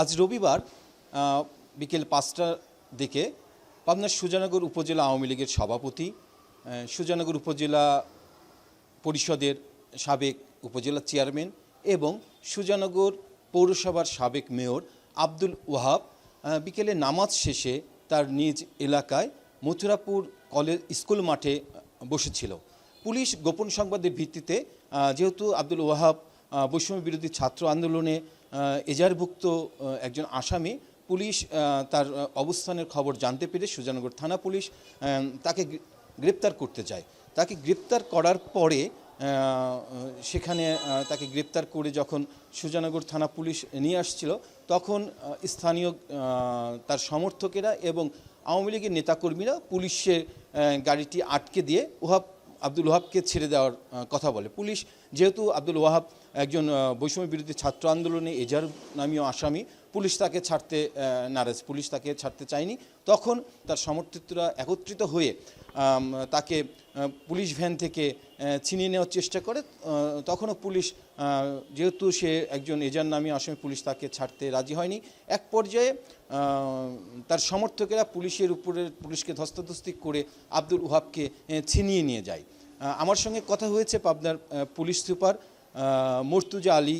আজ রবিবার বিকেল পাঁচটার দিকে পাবনার সুজানগর উপজেলা আওয়ামী লীগের সভাপতি সুজানগর উপজেলা পরিষদের সাবেক উপজেলা চেয়ারম্যান এবং সুজানগর পৌরসভার সাবেক মেয়র আব্দুল ওয়াহাব বিকেলে নামাজ শেষে তার নিজ এলাকায় মথুরাপুর কলেজ স্কুল মাঠে বসেছিল। পুলিশ গোপন সংবাদের ভিত্তিতে যেহেতু আব্দুল ওয়াহাব বৈষম্য বিরোধী ছাত্র আন্দোলনে আহ, একজন আসামি পুলিশ তার অবস্থানের খবর জানতে পেরে সুজানগর থানা পুলিশ তাকে গ্রেপ্তার করতে চায় তাকে গ্রেপ্তার করার পরে সেখানে তাকে গ্রেপ্তার করে যখন সুজানগর থানা পুলিশ নিয়ে আসছিল তখন স্থানীয় তার সমর্থকেরা এবং আওয়ামী লীগের নেতাকর্মীরা পুলিশের গাড়িটি আটকে দিয়ে ওহাব আব্দুল ওয়াহাবকে ছেড়ে দেওয়ার কথা বলে। পুলিশ যেহেতু আব্দুল ওয়াহাব একজন বৈষম্য বিরোধী ছাত্র আন্দোলনে এজার নামীয় আসামি পুলিশ তাকে ছাড়তে নারাজ। পুলিশ তাকে ছাড়তে চায়নি। তখন তার সমর্থিতরা একত্রিত হয়ে তাকে পুলিশ ভ্যান থেকে ছিনিয়ে নেওয়ার চেষ্টা করে। তখনও পুলিশ যেহেতু সে একজন এজার নামীয় আসামি, পুলিশ তাকে ছাড়তে রাজি হয়নি। এক পর্যায়ে তার সমর্থকেরা পুলিশের উপরে, পুলিশকে ধস্তাধস্তি করে আব্দুল ওহাবকে ছিনিয়ে নিয়ে যায়। আমার সঙ্গে কথা হয়েছে পাবনার পুলিশ সুপার মর্তুজা আলী